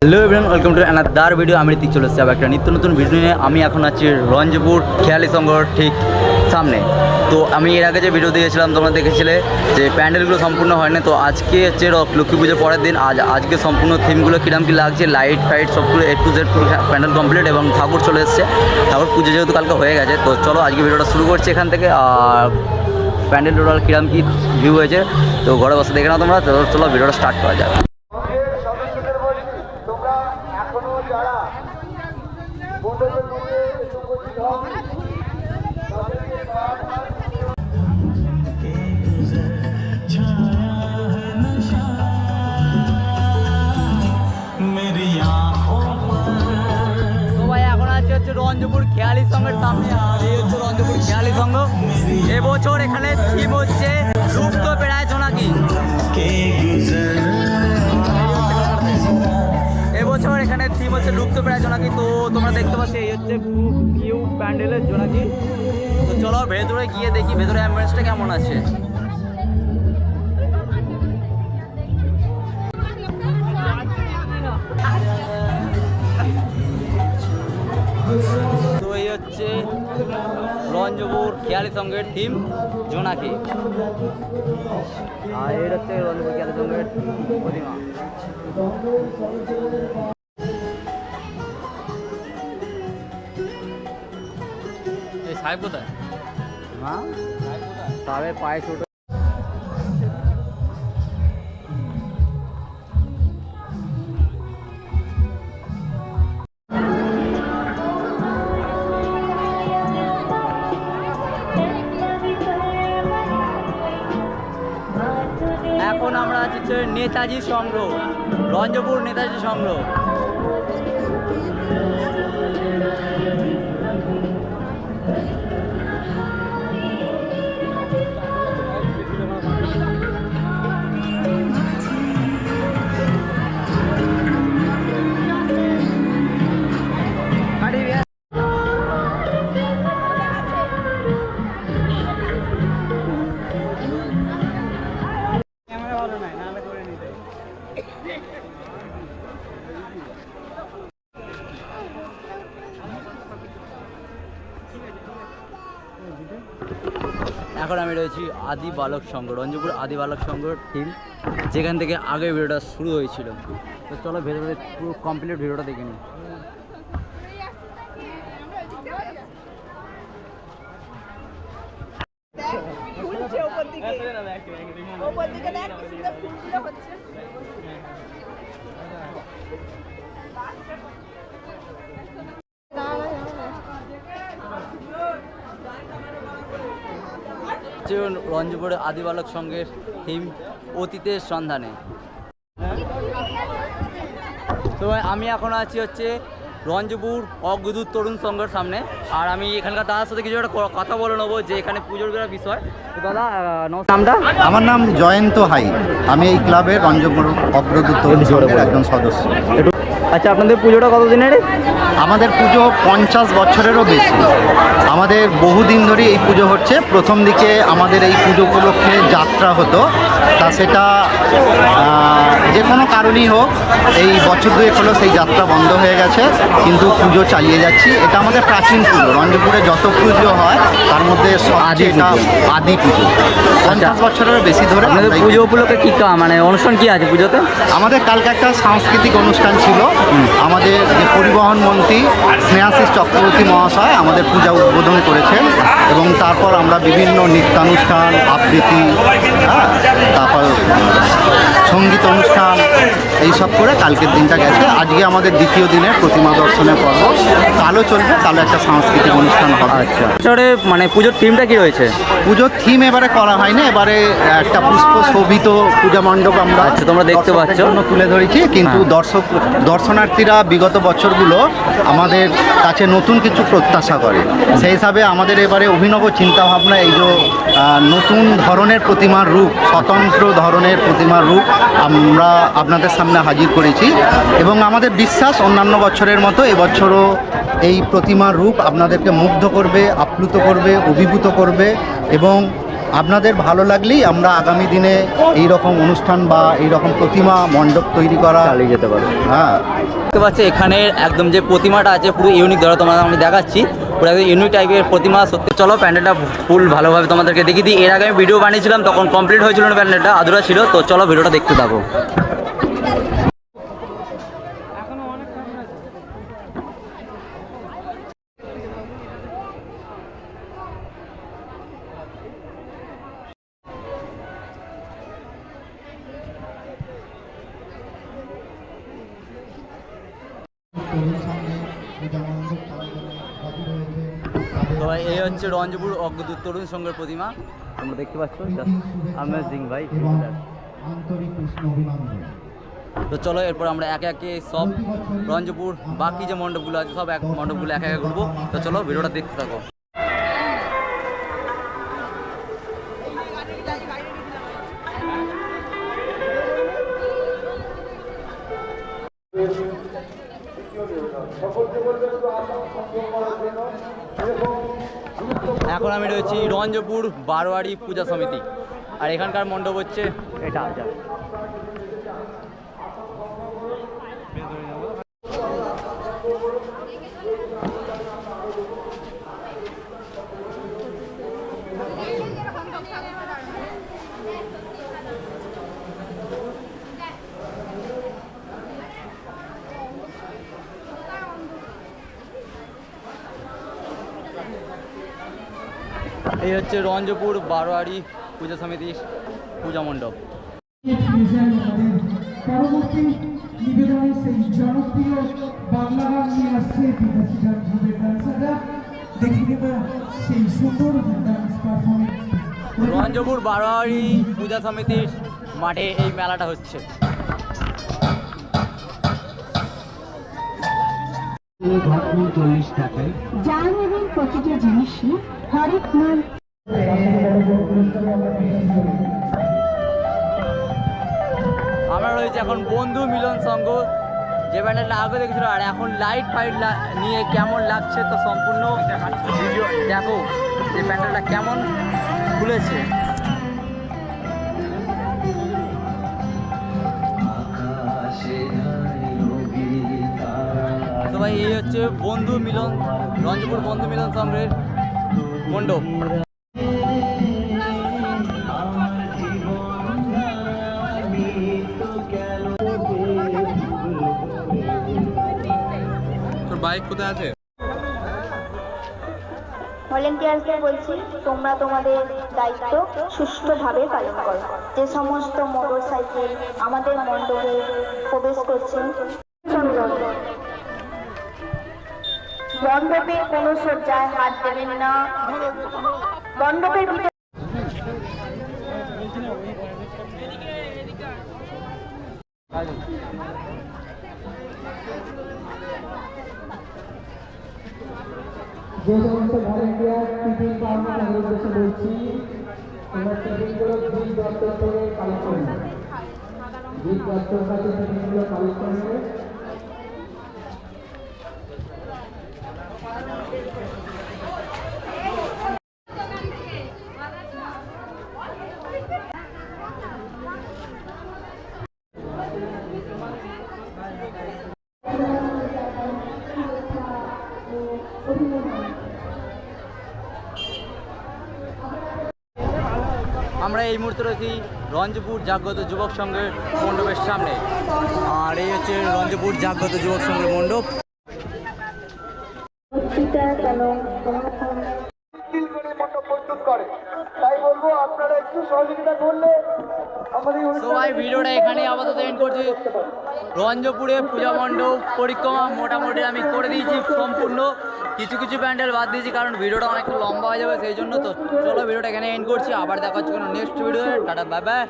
Hello everyone welcome to another video আমি ঋতিক চলে এসেছি আবার একটা নিত্য নতুন ভিডিও নিয়ে। আমি এখন আছি রঞ্জপুর খেয়ালি সংঘর ঠিক সামনে। তো আমি এর আগে যে ভিডিও দিয়েছিলাম তোমরা দেখেছিলে যে প্যান্ডেলগুলো সম্পূর্ণ হয়নি। তো আজকে হচ্ছে লক্ষ্মী পুজোর পরের দিন। আজ, আজকে সম্পূর্ণ থিমগুলো কিরম কি লাগছে লাইট ফাইট সবগুলো A to Z pandal complete এবং ঠাকুর চলে এসছে। ঠাকুর পুজো যেহেতু কালকে হয়ে গেছে, তো চলো আজকে ভিডিওটা শুরু করছি এখান থেকে। আর প্যান্ডেল টোটাল কিরম কি ভিউ হয়েছে, তো ঘরে বসে দেখে নাও তোমরা, তো চলো ভিডিওটা স্টার্ট করা যাবে রঞ্জপুর খেয়ালি সঙ্গের সামনে। এবছর এখানে থিম হচ্ছে লুপ্ত পেড়ায় জোনাকি এবছর এখানে থিম হচ্ছে লুপ্ত প্রায় জোনাকি তো তোমরা দেখতে পাচ্ছ, এই হচ্ছে কিউ প্যান্ডেলের জোনাকি। তো চলো ভেতরে গিয়ে দেখি, ভেতরে অ্যাম্বুলেন্সটা কেমন আছে? রঞ্জপুর খেয়ালি সঙ্গের থিম জোনাকি আর এটা হচ্ছে রঞ্জপুর খেয়ালি সঙ্গের প্রতিমা এই সাহেব কোথায় হ্যাঁ সাহেবের পায়ে ছোট নেতাজি সংগ্রহ রঞ্জপুর নেতাজি সংগ্রহ। এখন আমি রয়েছি আদি বালক সংঘ, রঞ্জপুর আদি বালক সংঘর টিম যেখান থেকে আগে ভিডিওটা শুরু হয়েছিল। তো চলো ভেতরে পুরো কমপ্লিট ভিডিওটা দেখে নিই ওপর দিকে ওপর দিকে দেখ কি সুন্দর ফুলগুলো হচ্ছে হচ্ছে রঞ্জপুর আদি বালক সংঘের থিম অতীতের সন্ধানে। তো আমি এখন আছি হচ্ছে রঞ্জপুর অগ্রদূত তরুণ সংঘের সামনে। আর আমি এখানকার দাদার সাথে কিছু একটা কথা বলে নেব যে এখানে পুজোর বিষয়। দাদা নামটা? আমার নাম জয়ন্ত হাই। আমি এই ক্লাবের রঞ্জপুর অগ্রদূত তরুণ সংঘের একজন সদস্য। আচ্ছা আপনাদের পুজোটা কতদিনের? আমাদের পুজো পঞ্চাশ বছরেরও বেশি। আমাদের বহুদিন ধরে এই পুজো হচ্ছে। প্রথম দিকে আমাদের এই পুজো উপলক্ষে যাত্রা হতো। তা সেটা যে কোনো কারণেই হোক এই বছর দুয়েক হলো সেই যাত্রা বন্ধ হয়ে গেছে। কিন্তু পুজো চালিয়ে যাচ্ছি। এটা আমাদের প্রাচীন পুজো। রঞ্জপুরে যত পুজো হয় তার মধ্যে সবচেয়ে এটা আদি পুজো। পঞ্চাশ বছরেরও বেশি ধরে এই পুজো উপলক্ষে কী মানে অনুষ্ঠান কী আছে পুজোতে? আমাদের কালকে একটা সাংস্কৃতিক অনুষ্ঠান ছিল। আমাদের যে পরিবহন মন্ত্রী স্নেহাশিস চক্রবর্তী মহাশয় আমাদের পূজা উদ্বোধন করেছেন এবং তারপর আমরা বিভিন্ন নৃত্যানুষ্ঠান, আবৃত্তি হ্যাঁ তারপর সংগীত অনুষ্ঠান এইসব করে কালকের দিনটা গেছে। আজকে আমাদের দ্বিতীয় দিনের প্রতিমা দর্শনের পর্ব। কালো চলবে কালো একটা সাংস্কৃতিক অনুষ্ঠান হবে। আচ্ছা। মানে পুজোর থিমটা কি রয়েছে? পুজোর থিম এবারে করা হয়নি এবারে একটা পুষ্প শোভিত পূজা মণ্ডপ আমরা আচ্ছা, তোমরা দেখতে পাচ্ছ। তুলে ধরেছি। কিন্তু হ্যাঁ। দর্শক দর্শনার্থীরা বিগত বছরগুলো আমাদের কাছে নতুন কিছু প্রত্যাশা করে। সেই হিসাবে আমাদের এবারে অভিনব চিন্তাভাবনা এই যে নতুন ধরনের প্রতিমার রূপ স্বতন্ত্র ধরনের প্রতিমার রূপ আমরা আপনাদের সামনে হাজির করেছি এবং আমাদের বিশ্বাস অন্যান্য বছরের মতো এবছরও এই প্রতিমার রূপ আপনাদেরকে মুগ্ধ করবে, আপ্লুত করবে, অভিভূত করবে এবং আপনাদের ভালো লাগলেই আমরা আগামী দিনে এই রকম অনুষ্ঠান বা এই রকম প্রতিমা মণ্ডপ তৈরি করা চালিয়ে যেতে পারে হ্যাঁ। দেখতে পাচ্ছি এখানে একদম যে প্রতিমাটা আছে পুরো ইউনিক ধরো তোমাদের আমি দেখাচ্ছি। পুরো একদম ইউনিক টাইপের প্রতিমা। সত্যি চলো প্যান্ডেলটা ফুল ভালোভাবে তোমাদেরকে দেখিয়ে দিই। এর আগে আমি ভিডিও বানিয়েছিলাম তখন কমপ্লিট হয়েছিল না প্যান্ডেলটা আধুরা ছিল। তো চলো ভিডিওটা দেখতে থাকো। ভাই এই হচ্ছে রঞ্জপুর অগ্রদূত তরুণ সংঘের প্রতিমা। তোমরা দেখতে পাচ্ছ আমেজিং ভাই তো চলো, এরপর আমরা একে একে সব রঞ্জপুর, বাকি যে মণ্ডপগুলো আছে, সব এক মণ্ডপগুলো একে একে ঘুরবো। তো চলো, ভিডিওটা দেখতে থাকো। এখন আমি রয়েছি রঞ্জপুর বারোয়ারি পূজা সমিতি। আর এখানকার মণ্ডপ হচ্ছে এটা এই হচ্ছে রঞ্জপুর বারোয়ারি পূজা সমিতির পূজা মণ্ডপ। পরবর্তী নিবেদনে সেই জনপ্রিয় বাংলা গান নিয়ে আসছে বিকাশী গ্রুপের ডান্সাররা দেখে নেব সেই সুন্দর ডান্স পারফরমেন্স রঞ্জপুর বারোয়ারি পূজা সমিতির মাঠে এই মেলাটা হচ্ছে। এবং প্রতিটি জিনিসই হরেক মাল। আমরা রয়েছে এখন বন্ধু মিলন সংঘ যে প্যান্ডেলটা আগে দেখেছিল আর এখন লাইট ফাইট নিয়ে কেমন লাগছে তো সম্পূর্ণ ভিডিও দেখো যে প্যান্ডেলটা কেমন খুলেছে। তো ভাই এই হচ্ছে বন্ধু মিলন। রঞ্জপুর বন্ধু মিলন সংঘের মণ্ডপ তোর বাইক কোথায় আছে? বলছি, তোমরা তোমাদের দায়িত্ব সুষ্ঠুভাবে পালন করো। যে সমস্ত মোটর সাইকেল আমাদের মণ্ডপে প্রবেশ করছে মণ্ডপে কোনো সজ্জায় হাত দেবেন না। মণ্ডপের ভিতরে যে সমস্ত ভলেন্টিয়ার টিফিন পাওনা তাদের উদ্দেশ্যে বলছি তোমরা টিফিনগুলো দুই দপ্তর থেকে কালেক্ট করে নেবে দুই দপ্তর কাছে টিফিনগুলো কালেক্ট করে আমরা এই মুহূর্তে রয়েছি রঞ্জপুর জাগ্রত যুবক সংঘের মণ্ডপের সামনে। আর এই হচ্ছে রঞ্জপুর জাগ্রত যুবক সংঘের মণ্ডপ। করে মণ্ডপ প্রস্তুত করে। আপনারা একটু সহযোগিতা করলে ভাই ভিডিওটা এখানে আপাতত এন্ড করছি। রঞ্জপুরে পূজা মণ্ডপ পরিক্রমা মোটামুটি আমি করে দিয়েছি সম্পূর্ণ। কিছু কিছু প্যান্ডেল বাদ দিয়েছি কারণ ভিডিওটা অনেক লম্বা হয়ে যাবে সেই জন্য তো চলো ভিডিওটা এখানে এন্ড করছি। আবার দেখা হচ্ছে কোনো next video tata bye bye